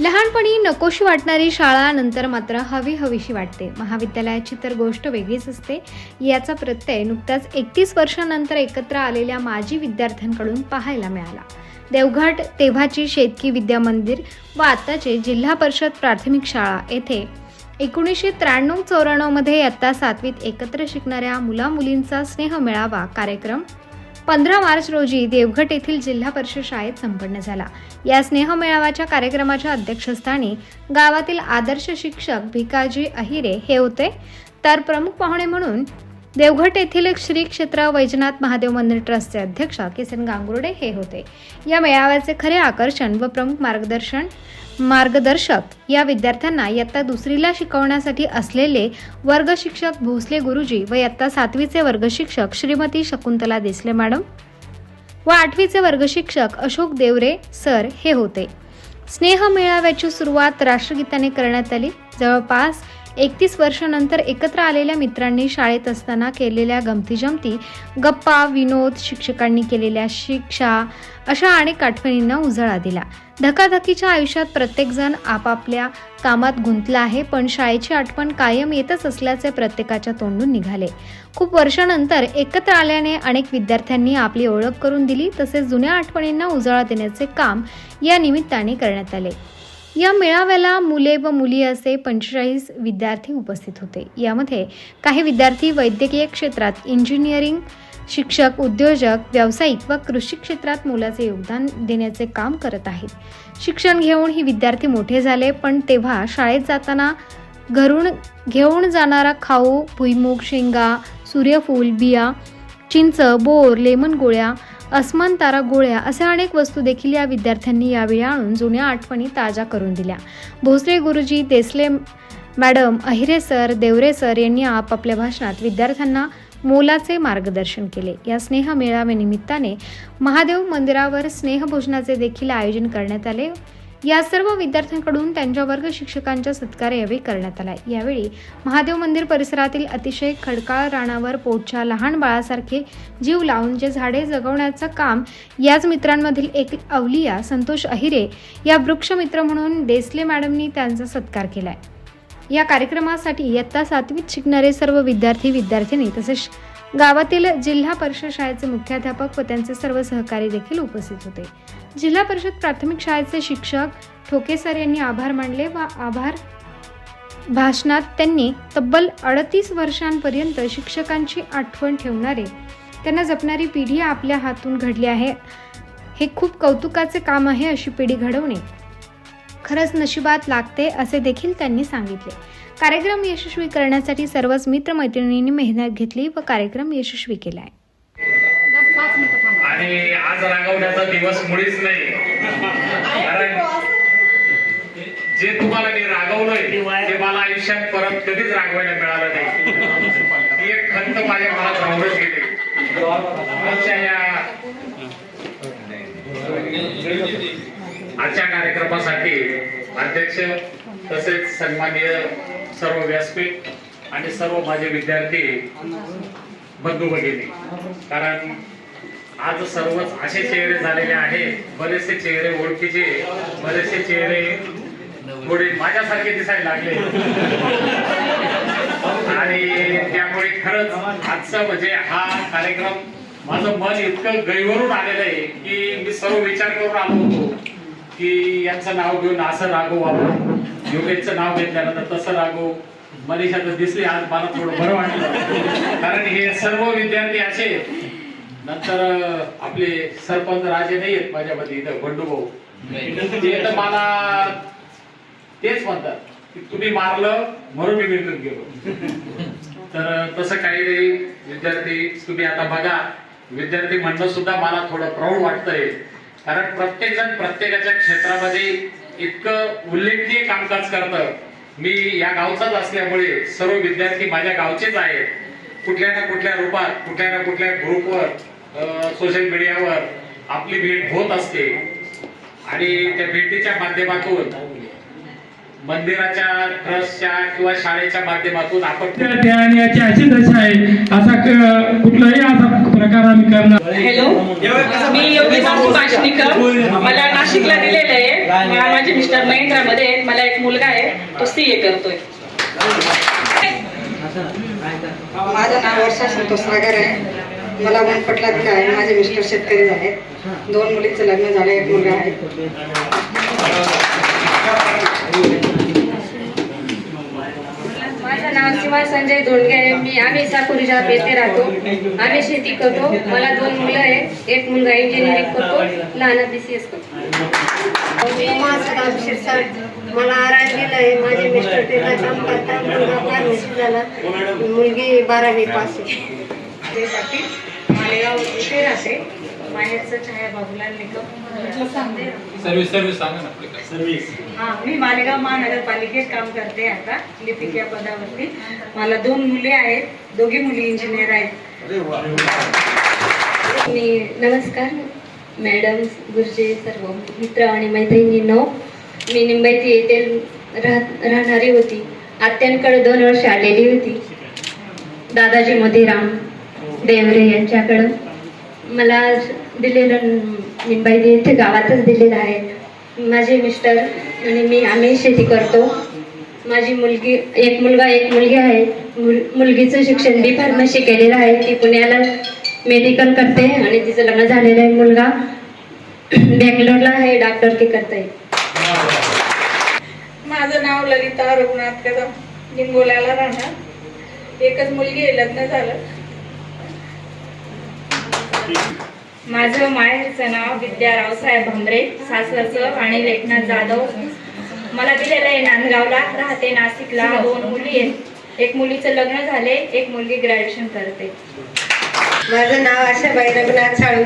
लहानपणी नकोशी वाटणारी शाळा नंतर मात्र हवी हवीशी वाटते. महाविद्यालयाची तर गोष्ट वेगळीच असते. याचा प्रत्यय नुकताच एकतीस वर्षानंतर एकत्र आलेल्या माजी विद्यार्थ्यांकडून पाहायला मिळाला. देवघाट तेव्हाची शेतकी विद्या मंदिर व आत्ताचे जिल्हा परिषद प्राथमिक शाळा येथे एकोणीसशे त्र्याण्णव चौऱ्याण्णवमध्ये यत्ता सातवीत एकत्र शिकणाऱ्या मुलामुलींचा स्नेह मेळावा कार्यक्रम पंधरा मार्च रोजी देवघट येथील जिल्हा परिषद शाळेत संपन्न झाला. या स्नेह मेळाव्याच्या कार्यक्रमाच्या अध्यक्षस्थानी गावातील आदर्श शिक्षक भिकाजी अहिरे हे होते. तर प्रमुख पाहुणे म्हणून देवघट येथील श्री क्षेत्र वैजनाथ महादेव मंदिर ट्रस्टचे अध्यक्ष किसन गांगुर्डे हे होते. या मेळाव्याचे खरे आकर्षण व प्रमुख मार्गदर्शन मार्गदर्शक या विद्यार्थ्यांना इयत्ता दुसरीला शिकवण्यासाठी असलेले वर्ग शिक्षक भोसले गुरुजी व इयत्ता सातवीचे वर्ग शिक्षक श्रीमती शकुंतला देसले मॅडम व आठवीचे वर्ग शिक्षक अशोक देवरे सर हे होते. स्नेह मेळाव्याची सुरुवात राष्ट्रगीताने करण्यात आली. जवळपास एकतीस वर्षानंतर एकत्र आलेल्या मित्रांनी शाळेत असताना केलेल्या गमती जमती गप्पा विनोद शिक्षकांनी केलेल्या शिक्षा अशा अनेक आठवणींना उजाळा दिला. धकाधकीच्या आयुष्यात प्रत्येकजण आपापल्या कामात गुंतला आहे पण शाळेची आठवण कायम येतच असल्याचे प्रत्येकाच्या तोंडून निघाले. खूप वर्षानंतर एकत्र आल्याने अनेक विद्यार्थ्यांनी आपली ओळख करून दिली तसेच जुन्या आठवणींना उजाळा देण्याचे काम या निमित्ताने करण्यात आले. या मेळाव्याला मुले व मुली असे पंचेचाळीस विद्यार्थी उपस्थित होते. यामध्ये काही विद्यार्थी वैद्यकीय क्षेत्रात इंजिनिअरिंग शिक्षक उद्योजक व्यावसायिक व कृषी क्षेत्रात मोलाचे योगदान देण्याचे काम करत आहेत. शिक्षण घेऊन ही विद्यार्थी मोठे झाले पण तेव्हा शाळेत जाताना घरून घेऊन जाणारा खाऊ भुईमुग शेंगा सूर्यफूल बिया चिंच बोर लेमन गोळ्या अस्मान तारा गोळ्या अशा अनेक वस्तू देखील या विद्यार्थ्यांनी यावेळी आणून जुन्या आठवणी ताज्या करून दिल्या. भोसले गुरुजी Desale madam Ahire sir Devre sir यांनी आपापल्या भाषणात विद्यार्थ्यांना मोलाचे मार्गदर्शन केले. या स्नेह मेळाव्यानिमित्ताने महादेव मंदिरावर स्नेहभोजनाचे देखील आयोजन करण्यात आले. या सर्व विद्यार्थ्यांकडून त्यांच्या वर्ग शिक्षकांचा सत्कार यावेळी करण्यात आला यावेळी महादेव मंदिर परिसरातील अतिशय खडकाळ रानावर पोटच्या लहान बाळासारखे जीव लावून जे झाडे जगवण्याचं काम याच मित्रांमधील एक अवलिया संतोष अहिरे या वृक्षमित्र म्हणून देसले मॅडमनी त्यांचा सत्कार केलाय. या कार्यक्रमासाठी इयत्ता सातवीत शिकणारे सर्व विद्यार्थी विद्यार्थिनी तसेच गावातील जिल्हा परिषद शाळेचे मुख्याध्यापक व त्यांचे सर्व सहकारी देखील उपस्थित होते. जिल्हा परिषद प्राथमिक शाळेचे शिक्षक ठोके सर यांनी आभार मानले व आभार भाषणात त्यांनी तब्बल अडतीस वर्षांपर्यंत शिक्षकांची आठवण ठेवणारे त्यांना जपणारी पिढी आपल्या हातून घडली आहे. हे खूप कौतुकाचे काम आहे अशी पिढी घडवणे. खरंच नशिबात लागते असे देखील त्यांनी सांगितले. कार्यक्रम यशस्वी करण्यासाठी सर्वच मित्रमैत्रिणींनी मेहनत घेतली व कार्यक्रम यशस्वी केलाय. आणि आज रागवण्याचा दिवस मुळीच नाही. कारण जे तुम्हाला मी रागवलंय ते मला आयुष्यात परत कधीच रागवायला मिळालं नाही. ती एक खंत माझ्या मनात राहूनच गेली. आजच्या या आजच्या कार्यक्रमासाठी अध्यक्ष तसेच सन्माननीय सर्व व्यासपीठ आणि सर्व माझे विद्यार्थी बंधू भगिनी. कारण आज सर्वच असे चेहरे झालेले आहेत बरेचसे चेहरे ओळखीचे बरेचसे चेहरे थोडे माझ्यासारखे दिसायला लागले. आणि त्यामुळे खरंच आजचा म्हणजे हा कार्यक्रम माझं मन इतकं गैवरून आलेलं आहे की मी सर्व विचार करून आलो होतो. की यांचं नाव घेऊन असं रागवू वापर योगेशचं नाव घेतल्यानंतर तसं रागवू मनीषा तर दिसली आज मला थोडं बरं वाटलं. कारण हे सर्व विद्यार्थी असे नंतर आपले सरपंच राजे नाही आहेत माझ्यामध्ये इथं बंडू भाऊ. ते तर मला तेच म्हणतात की तुम्ही मारलं म्हणून मी मिळून गेलो. तर तसं काही नाही. विद्यार्थी तुम्ही आता बघा. विद्यार्थी म्हणणं सुद्धा मला थोडं प्राऊड वाटतंय. कारण प्रत्येक जण प्रत्येकाच्या क्षेत्रामध्ये इतकं उल्लेखनीय कामकाज करतं. मी या गावचाच असल्यामुळे सर्व विद्यार्थी माझ्या गावचेच आहेत. कुठल्या ना कुठल्या रूपात कुठल्या ना कुठल्या ग्रुपवर सोशल मीडियावर आपली भेट होत असते. आणि त्या भेटीच्या माध्यमातून मंदिराच्या ट्रस्टच्या किंवा शाळेच्या माध्यमातून आपण याची अशी दशा आहे. असा कुठलाही असा प्रकार आम्ही करणार. हॅलो मी योगिता सुभाषनिकर मला नाशिकला दिलेलं आहे. माझे मिस्टर महिंद्रामध्ये मला एक मुलगा आहे. तो सी ए करतोय. माझं नाव वर्षा संतोष सागर आहे. मला वनपटला दिलं आहे? माझे मिस्टर शेतकरी आहेत. दोन मुलींचं लग्न झालं. एक मुलगा आहे. माझं नाव शिवा संजय दोडगे आहे मी आम्ही साकुरीच्या येथे राहतो. आम्ही शेती करतो. मला दोन मुलं आहेत एक मुलगा इंजिनिअरिंग करतो. लहान बी सी एस करतो. मी माझं शिरसाट मला आराम दिलं आहे. माझे मिस्टर तिथं काम करता मुलगा फार्मसी झाला. मुलगी बारावी पास आहे. त्यासाठी मालेगाव इथे राहते. माहेरचं छाया निकम सर्विस सर्विस सांगा. ना हा मी मालेगाव महानगरपालिकेत काम करते आता लिपिक या पदावरती. मला दोन मुले आहेत दोघी मुली इंजिनियर आहेत. मी नमस्कार मॅडम गुरुजी सर्व मित्र आणि मैत्रिणींनो. मी निंबाईती येथे राह राहणारी होती. आत्यांकडे दोन वर्ष आलेली होती. दादाजी मोतीराम देवरे यांच्याकडं मला दिलेलं निंबाई येथे गावातच दिलेलं आहे. माझे मिस्टर आणि मी आम्ही शेती करतो. माझी मुलगी एक मुलगा एक मुलगी आहे. मुल मुलगीचं शिक्षण बी फार्मसी केलेलं आहे ती पुण्याला मेडिकल करते आणि तिचं लग्न झालेलं आहे मुलगा बँगलोरला आहे डॉक्टर की करते माझं नाव ललिता रघुनाथ कदम. निंबोल्याला राहणार. एकच मुलगी आहे लग्न झालं. माझं माहेरचं नाव विद्या रावसाहेब भांबरे सासरचं आणि लेखनाथ जाधव. मला दिलेलं आहे नांदगावला राहते नाशिकला. दोन मुली आहेत. एक मुलीचं लग्न झाले एक मुलगी ग्रॅज्युएशन करते. माझं नाव आशाबाई रघुनाथ साळू